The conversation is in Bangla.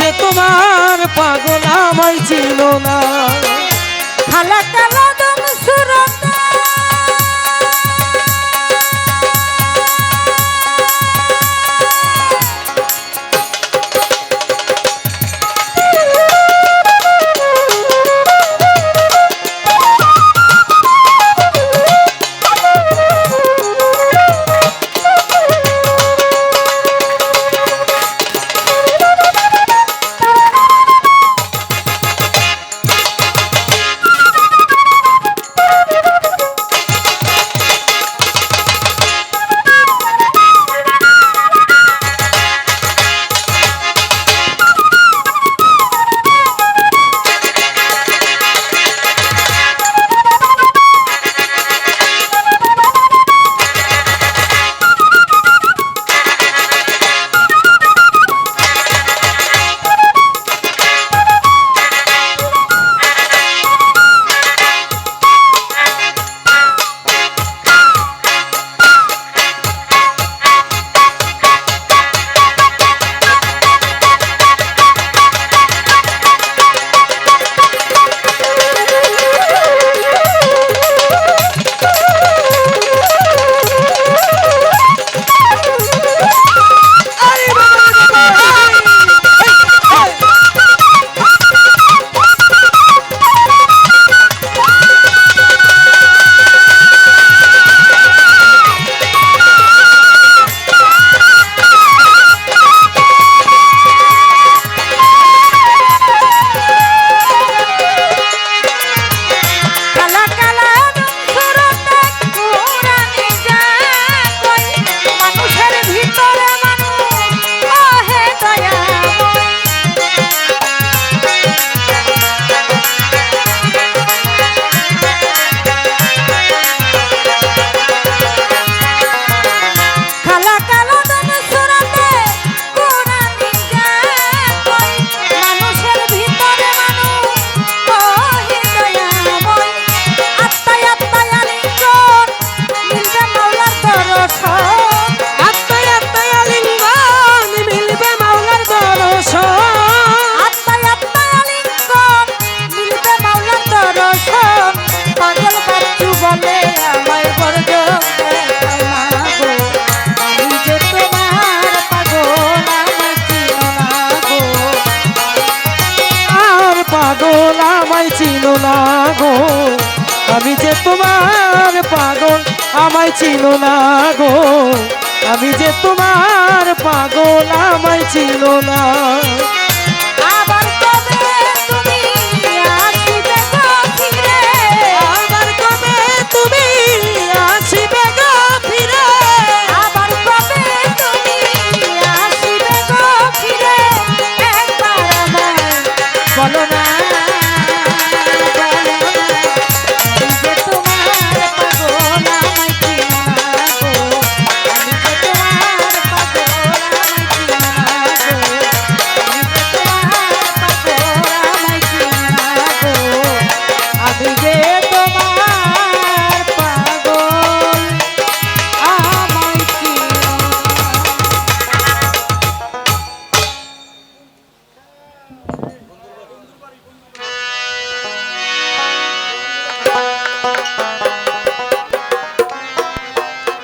যে তোমার আমি যে তোমার পাগল, আমায় ছিল না গো। আমি যে তোমার পাগল, আমায় ছিল না। আবার তো